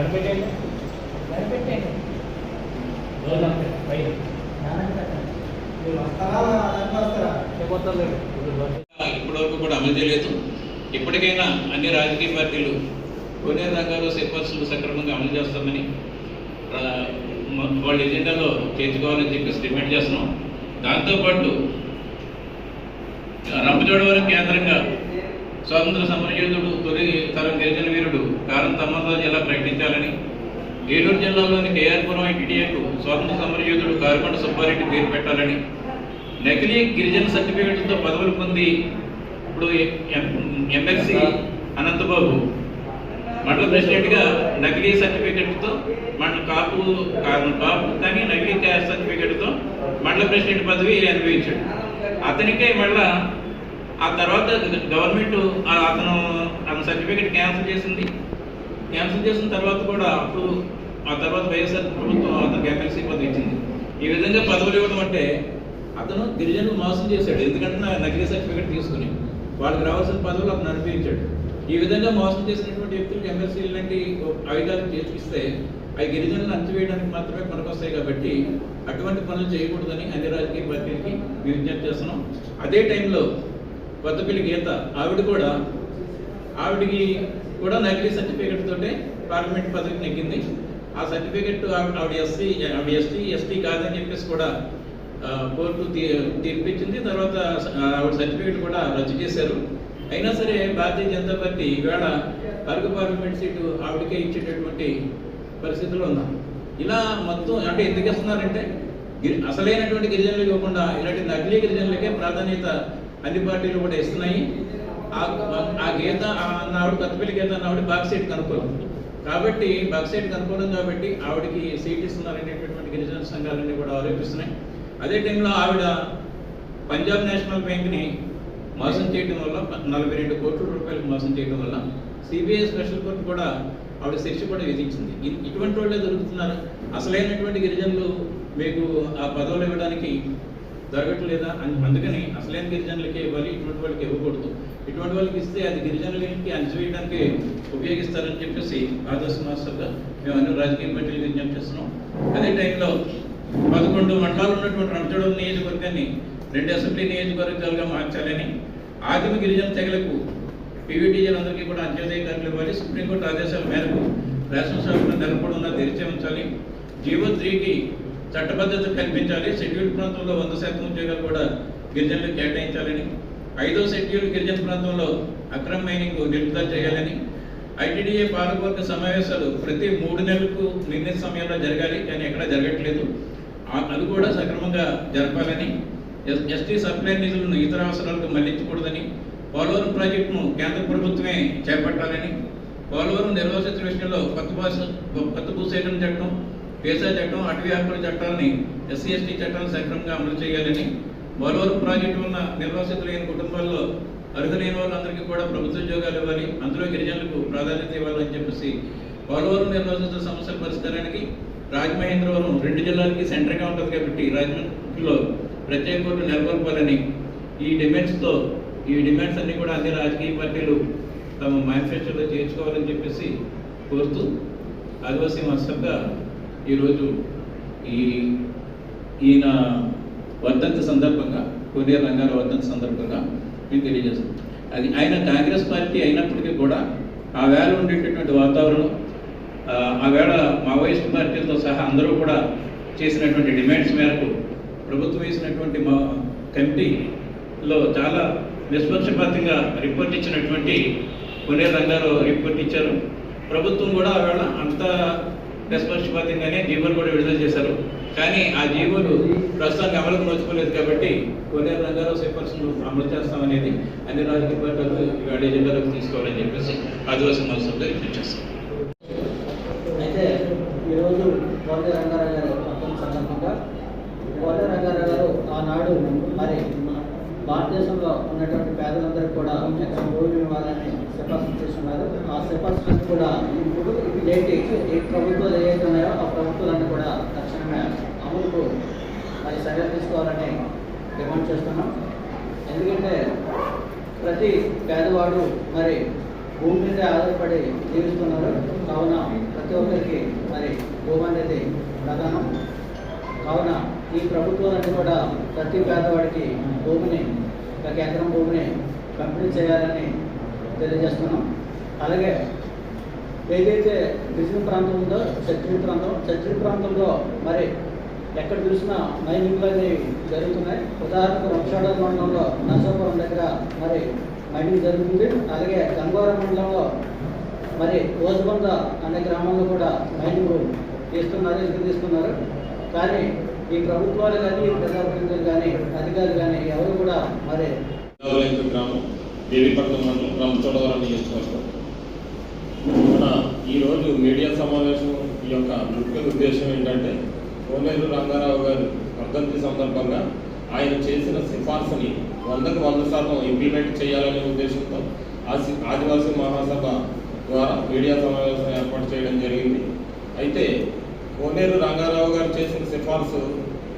కనిపెట్టండి రోజు పైన. ఇప్పటివరకు కూడా అమలు చేయలేదు. ఇప్పటికైనా అన్ని రాజకీయ పార్టీలు కొనే రంగాల్లో సిఫార్సులు సక్రమంగా అమలు చేస్తామని వాళ్ళ ఎజెండాలో చేర్చుకోవాలని చెప్పేసి డిమాండ్ చేస్తున్నాం. దాంతోపాటు రంపచోడవరం కేంద్రంగా స్వాతంత్ర సమరయోధుడు తొలి తరం గిరిజన వీరుడు కారం తమ్మరాజు జిల్లా ప్రకటించాలని. ఏలూరు జిల్లాలోని కేఆర్పురం ఐటీడీఏకు స్వాతంత్ర సమరయోధుడు కారుకొండ సుబ్బారెడ్డి పేరు పెట్టాలని. నకిలీ గిరిజన సర్టిఫికెట్లతో పదవులు పొంది ఇప్పుడు ఎంఎస్సి అనంతబాబు మండల ప్రెసిడెంట్గా నకిలీ సర్టిఫికెట్తో మండల కాపు కా- కాపు కానీ నకిలీ సర్టిఫికెట్తో మండల ప్రెసిడెంట్ పదవి అనుభవించాడు. అతనికే మళ్ళా ఆ తర్వాత గవర్నమెంట్ అతను అతని సర్టిఫికెట్ క్యాన్సిల్ చేసింది. క్యాన్సిల్ చేసిన తర్వాత కూడా అప్పుడు ఆ తర్వాత వైఎస్ఆర్ ప్రభుత్వం అతనికి ఎమ్మెల్సీ పదవి ఇచ్చింది. ఈ విధంగా పదవులు ఇవ్వడం అంటే అతను గిరిజనులు మోసం చేశాడు. ఎందుకంటే నకిలీ సర్టిఫికెట్ తీసుకుని వాళ్ళకి రావాల్సిన పదవులు అతను అనుభవించాడు. ఈ విధంగా మోసం చేసినటువంటి వ్యక్తులకు ఎమ్మెల్సీ లాంటి ఆయుధాలు చేతికిస్తే అవి గిరిజనులను అంచివేయడానికి మాత్రమే పనికొస్తాయి కాబట్టి అటువంటి పనులు చేయకూడదని అన్ని రాజకీయ పార్టీలకి విజ్ఞప్తి చేస్తున్నాం. అదే టైంలో కొత్తపల్లి గీత ఆవిడ కూడా ఆవిడకి కూడా నకిలీ సర్టిఫికెట్ తోటే పార్లమెంట్ పదవికి నెగ్గింది. ఆ సర్టిఫికెట్ ఆవిడ ఎస్సీ ఆవిడ ఎస్టీ ఎస్టీ కాదని చెప్పేసి కూడా కోర్టు తీ- తీర్పిచ్చింది. తర్వాత ఆవిడ సర్టిఫికెట్ కూడా రద్దు చేశారు. అయినా సరే భారతీయ జనతా పార్టీ ఈవేళ అరకు పార్లమెంట్ సీటు ఆవిడకే ఇచ్చేటటువంటి పరిస్థితుల్లో ఉన్నాం ఇలా మొత్తం అంటే ఎందుకు ఇస్తున్నారంటే గిరి- అసలైనటువంటి గిరిజనులకు ఇవ్వకుండా ఇలాంటి నకిలీ గిరిజనులకే ప్రాధాన్యత అన్ని పార్టీలు కూడా ఇస్తున్నాయి ఆ ఆ గీత ఆ ఆవిడ కొత్తపల్లి గీత అన్న ఆవిడ బాక్సైట్ కనుక్కోవాలి కాబట్టి బాక్సైట్ కనుక్కోవడం కాబట్టి ఆవిడకి సీట్ ఇస్తున్నారనేటటువంటి గిరిజన సంఘాలన్నీ కూడా ఆరోపిస్తున్నాయి. అదే టైంలో ఆవిడ పంజాబ్ నేషనల్ బ్యాంక్ని మోసం చేయడం వల్ల నలభై రెండు కోట్ల రూపాయలకు మోసం చేయడం వల్ల సిబిఐ స్పెషల్ కోర్టు కూడా ఆవిడ శిక్ష కూడా విధించింది. ఇటువంటి వాళ్ళే దొరుకుతున్నారు. అసలైనటువంటి గిరిజనులు మీకు ఆ పదవులు ఇవ్వడానికి దొరకట్లేదా అని అందుకని అసలైన గిరిజనులకే ఇవ్వాలి ఇటువంటి వాళ్ళకి ఇవ్వకూడదు. ఇటువంటి వాళ్ళకి ఇస్తే అది గిరిజనులకి అణచివేయడానికి ఉపయోగిస్తారని చెప్పేసి ఆదర్శ మాస్టర్గా మేము అన్ని రాజకీయ పార్టీలు విజ్ఞప్తి చేస్తున్నాం. అదే టైంలో పదకొండు మండలాలు ఉన్నటువంటి రంచడం నియోజకవర్గాన్ని రెండు అసెంబ్లీ నియోజకవర్గాలుగా మార్చాలని ఆదిమ గిరిజన తెగలకు పీవీటీజీలందరికీ కూడా అంత్యోదయ కార్డులు ఇవ్వాలి. సుప్రీంకోర్టు ఆదేశాల మేరకు రేషన్ షాపులను ఉన్న తెరిచే ఉంచాలి. జీవో త్రీకి చట్టబద్ధత కల్పించాలి. షెడ్యూల్ ప్రాంతంలో వంద శాతం ఉద్యోగాలు కూడా గిరిజనులకు కేటాయించాలని ఐదో షెడ్యూల్ గిరిజన ప్రాంతంలో అక్రమ మైనింగ్ నిలుపుదల చేయాలని ఐటీడీఏ పాలకవర్గ సమావేశాలు ప్రతి మూడు నెలలకు నిర్ణీత సమయంలో జరగాలి కానీ ఎక్కడ జరగట్లేదు. ఆ- అది కూడా సక్రమంగా జరపాలని ఎస్- ఎస్టీ సప్లై నిధులను ఇతర అవసరాలకు మళ్ళించకూడదని పోలవరం ప్రాజెక్టును కేంద్ర ప్రభుత్వమే చేపట్టాలని పోలవరం నిర్వాసిత విషయంలో కొత్త భాష కొత్త భూసేకరణ చట్టం వ్యవసాయ చట్టం అటవీ హక్కుల చట్టాన్ని ఎస్సీ ఎస్టీ చట్టాన్ని సక్రమంగా అమలు చేయాలని పోలవరం ప్రాజెక్టు ఉన్న నిర్వాసితులైన కుటుంబాల్లో అర్హులైన వాళ్ళందరికీ కూడా ప్రభుత్వ ఉద్యోగాలు ఇవ్వాలి అందులో గిరిజనులకు ప్రాధాన్యత ఇవ్వాలని చెప్పేసి పోలవరం నిర్వాసిత సమస్యల పరిష్కారానికి రాజమహేంద్రవరం రెండు జిల్లాలకి సెంటర్గా ఉంటుంది కాబట్టి రాజమండ్రిలో ప్రత్యేక కోర్టు నెలకొల్పాలని ఈ డిమాండ్స్తో ఈ డిమాండ్స్ అన్ని కూడా అన్ని రాజకీయ పార్టీలు తమ మేనిఫెస్టోలో చేర్చుకోవాలని చెప్పేసి కోరుతూ ఆదివాసీ మాస్టర్గా ఈరోజు ఈ ఈయన వర్ధంతి సందర్భంగా కొరియర్ రంగారావు వర్ధంతి సందర్భంగా మేము తెలియజేస్తాం. అది ఆయన కాంగ్రెస్ పార్టీ అయినప్పటికీ కూడా ఆ వేళ ఉండేటటువంటి వాతావరణం ఆ, వేళ మావోయిస్ట్ పార్టీలతో సహా అందరూ కూడా చేసినటువంటి డిమాండ్స్ మేరకు ప్రభుత్వం వేసినటువంటి మా కమిటీలో చాలా నిష్పక్షపాతంగా రిపోర్ట్ ఇచ్చినటువంటి కొనియర్ రంగారు రిపోర్ట్ ఇచ్చారు. ప్రభుత్వం కూడా ఆవేళ అంత రెస్పాన్సిబిలిటీగానే జీవోలు కూడా విడుదల చేశారు. కానీ ఆ జీవోలు ప్రస్తుతానికి అమలుకు నోచుకోలేదు కాబట్టి కొనేరు రంగారావు సిఫార్సులు అమలు చేస్తామనేది అన్ని రాజకీయ పార్టీలు ఇవాళ ఎజెండాలోకి తీసుకోవాలని చెప్పేసి ఆదివాసీ మహోత్సవంలో విజ్ఞప్తి చేస్తాం అయితే ఈరోజు కోట రంగారావు గారు మొత్తం సందర్భంగా కోట రంగారావు గారు ఆనాడు మరి భారతదేశంలో ఉన్నటువంటి పేదలందరూ కూడా ఎక్కడ భూమి ఇవ్వాలని సిఫార్సు చేస్తున్నారు. ఆ సిఫార్సు కూడా ఇప్పుడు నేటి ఏ ప్రభుత్వాలు ఏవైతే ఉన్నాయో ఆ ప్రభుత్వాలన్నీ కూడా తక్షణమే అమలుకు మరి చర్యలు తీసుకోవాలని డిమాండ్ చేస్తున్నాం. ఎందుకంటే ప్రతి పేదవాడు మరి భూమి మీద ఆధారపడి జీవిస్తున్నారు. కావున ప్రతి ఒక్కరికి మరి భూమి అనేది ప్రధానం. కావున ఈ ప్రభుత్వాలన్నీ కూడా ప్రతి పేదవాడికి భూమిని ఒక ఎకరం భూమిని పంపిణీ చేయాలని తెలియజేస్తున్నాం. అలాగే ఏదైతే గిరిజన ప్రాంతం ఉందో చర్చిల ప్రాంతం చర్చిల ప్రాంతంలో మరి ఎక్కడ చూసినా మైనింగ్లు అనేవి జరుగుతున్నాయి. ఉదాహరణకు రంషాడ మండలంలో నర్సాపురం దగ్గర మరి మైనింగ్ జరుగుతుంది. అలాగే గంగవరం మండలంలో మరి రోజుబంద అనే గ్రామంలో కూడా మైనింగ్ తీస్తున్నారు ఇసుక తీస్తున్నారు. కానీ ఈ ప్రభుత్వాలు కానీ ఈ ప్రజాప్రతినిధులు కానీ అధికారులు కానీ ఎవరు కూడా మరి. గ్రామం దేవీపట్నం మండలం రంపచోడవరం నియోజకవర్గం. మన ఈరోజు మీడియా సమావేశం ఈ యొక్క ముఖ్య ఉద్దేశం ఏంటంటే కోనేరు రంగారావు గారు వర్ధంతి సందర్భంగా ఆయన చేసిన సిఫార్సుని వందకు వంద శాతం ఇంప్లిమెంట్ చేయాలనే ఉద్దేశంతో ఆదివాసీ మహాసభ ద్వారా మీడియా సమావేశం ఏర్పాటు చేయడం జరిగింది. అయితే కోనేరు రంగారావు గారు చేసిన సిఫార్సు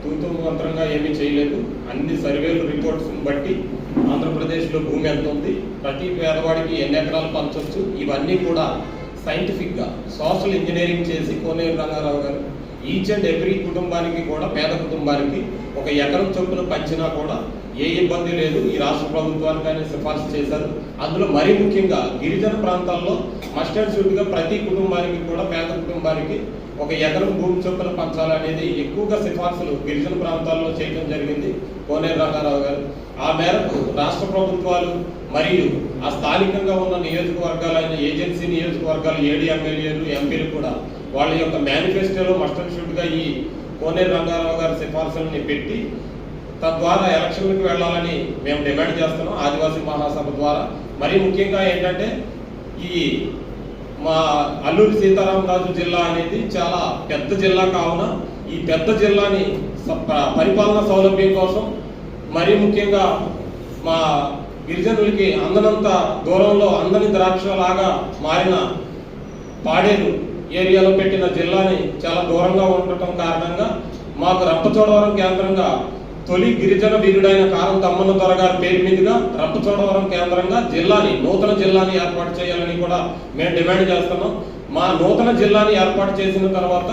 తూతుమంత్రంగా ఏమీ చేయలేదు. అన్ని సర్వేలు రిపోర్ట్స్ బట్టి ఆంధ్రప్రదేశ్లో భూమి ఎంత ఉంది ప్రతి పేదవాడికి ఎన్ని ఎకరాలు పంచవచ్చు ఇవన్నీ కూడా సైంటిఫిక్గా సోషల్ ఇంజనీరింగ్ చేసి కోనేరు రంగారావు గారు ఈచ్ అండ్ ఎవ్రీ కుటుంబానికి కూడా పేద కుటుంబానికి ఒక ఎకరం చొప్పున పంచినా కూడా ఏ ఇబ్బంది లేదు. ఈ రాష్ట్ర ప్రభుత్వానికి ఆయన సిఫార్సు చేశారు. అందులో మరీ ముఖ్యంగా గిరిజన ప్రాంతాల్లో మస్టర్డ్ షూట్గా ప్రతి కుటుంబానికి కూడా పేద కుటుంబానికి ఒక ఎకరం భూమి చొప్పున పంచాలనేది ఎక్కువగా సిఫార్సులు గిరిజన ప్రాంతాల్లో చేయడం జరిగింది కోనేరు రంగారావు గారు. ఆ మేరకు రాష్ట్ర ప్రభుత్వాలు మరియు ఆ స్థానికంగా ఉన్న నియోజకవర్గాలైన ఏజెన్సీ నియోజకవర్గాలు ఏడీ ఎమ్మెల్యేలు ఎంపీలు కూడా వాళ్ళ యొక్క మేనిఫెస్టోలో మస్టర్ షూట్గా ఈ కోనేరు రంగారావు గారి సిఫార్సులని పెట్టి తద్వారా ఎలక్షన్లకు వెళ్ళాలని మేము డిమాండ్ చేస్తున్నాం. ఆదివాసీ మహాసభ ద్వారా. మరీ ముఖ్యంగా ఏంటంటే ఈ మా అల్లూరి సీతారామరాజు జిల్లా అనేది చాలా పెద్ద జిల్లా కావున ఈ పెద్ద జిల్లాని పరిపాలన సౌలభ్యం కోసం మరీ ముఖ్యంగా మా గిరిజనులకి అందనంత దూరంలో అందని ద్రాక్షలాగా మారిన పాడేరు ఏరియాలో పెట్టిన జిల్లాని చాలా దూరంగా ఉండటం కారణంగా మాకు రంపచోడవరం కేంద్రంగా తొలి గిరిజన వీరుడైన కారం తమ్మన్న దొర గారి పేరు మీదుగా రంపచోడవరం కేంద్రంగా జిల్లాని నూతన జిల్లాని ఏర్పాటు చేయాలని కూడా మేము డిమాండ్ చేస్తున్నాం. మా నూతన జిల్లాని ఏర్పాటు చేసిన తర్వాత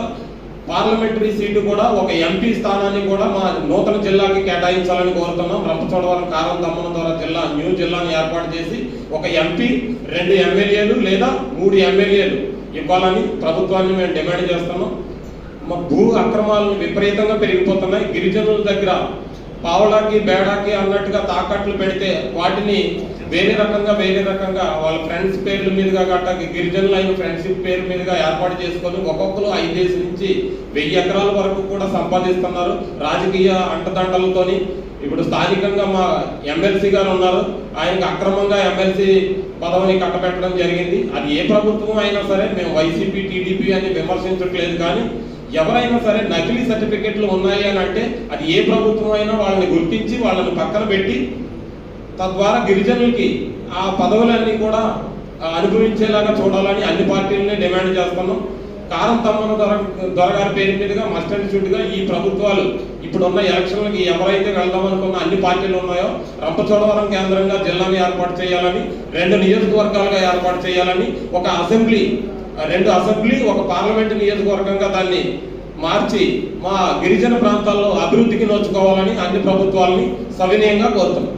పార్లమెంటరీ సీటు కూడా ఒక ఎంపీ స్థానాన్ని కూడా మా నూతన జిల్లాకి కేటాయించాలని కోరుతున్నాం. రంపచోడవరం కారం తమ్మన ద్వారా జిల్లా న్యూ జిల్లాని ఏర్పాటు చేసి ఒక ఎంపీ రెండు ఎమ్మెల్యేలు లేదా మూడు ఎమ్మెల్యేలు ఇవ్వాలని ప్రభుత్వాన్ని మేము డిమాండ్ చేస్తున్నాం. మా భూ అక్రమాలను విపరీతంగా పెరిగిపోతున్నాయి. గిరిజనుల దగ్గర పావులాకి బేడాకి అన్నట్టుగా తాకట్లు పెడితే వాటిని వేరే రకంగా వేరే రకంగా వాళ్ళ ఫ్రెండ్స్ పేర్ల మీదుగా గట్ట గిరిజనులు అయిన ఫ్రెండ్షిప్ పేరు మీదుగా ఏర్పాటు చేసుకొని ఒక్కొక్కరు ఐదేసి నుంచి వెయ్యి ఎకరాల వరకు కూడా సంపాదిస్తున్నారు. రాజకీయ అంటదండలతోని. ఇప్పుడు స్థానికంగా మా ఎమ్మెల్సీ గారు ఉన్నారు. ఆయనకు అక్రమంగా ఎమ్మెల్సీ పదవిని కట్టబెట్టడం జరిగింది. అది ఏ ప్రభుత్వం అయినా సరే మేము వైసీపీ టీడీపీ అని విమర్శించట్లేదు కానీ ఎవరైనా సరే నకిలీ సర్టిఫికెట్లు ఉన్నాయి అని అంటే అది ఏ ప్రభుత్వం అయినా వాళ్ళని గుర్తించి వాళ్ళని పక్కన పెట్టి తద్వారా గిరిజనులకి ఆ పదవులన్నీ కూడా అనుభవించేలాగా చూడాలని అన్ని పార్టీలని డిమాండ్ చేస్తున్నాం. కారం తమ్మను దొర దొరగారి పేరు మీదుగా మస్టర్డ్ షూట్గా ఈ ప్రభుత్వాలు ఇప్పుడున్న ఎలక్షన్లకి ఎవరైతే వెళ్దాం అనుకున్న అన్ని పార్టీలు ఉన్నాయో రంపచోడవరం కేంద్రంగా జిల్లాని ఏర్పాటు చేయాలని రెండు నియోజకవర్గాలుగా ఏర్పాటు చేయాలని ఒక అసెంబ్లీ రెండు అసెంబ్లీ ఒక పార్లమెంట్ నియోజకవర్గంగా దాన్ని మార్చి మా గిరిజన ప్రాంతాల్లో అభివృద్ధికి నోచుకోవాలని అన్ని ప్రభుత్వాలని సవినయంగా కోరుతున్నాం.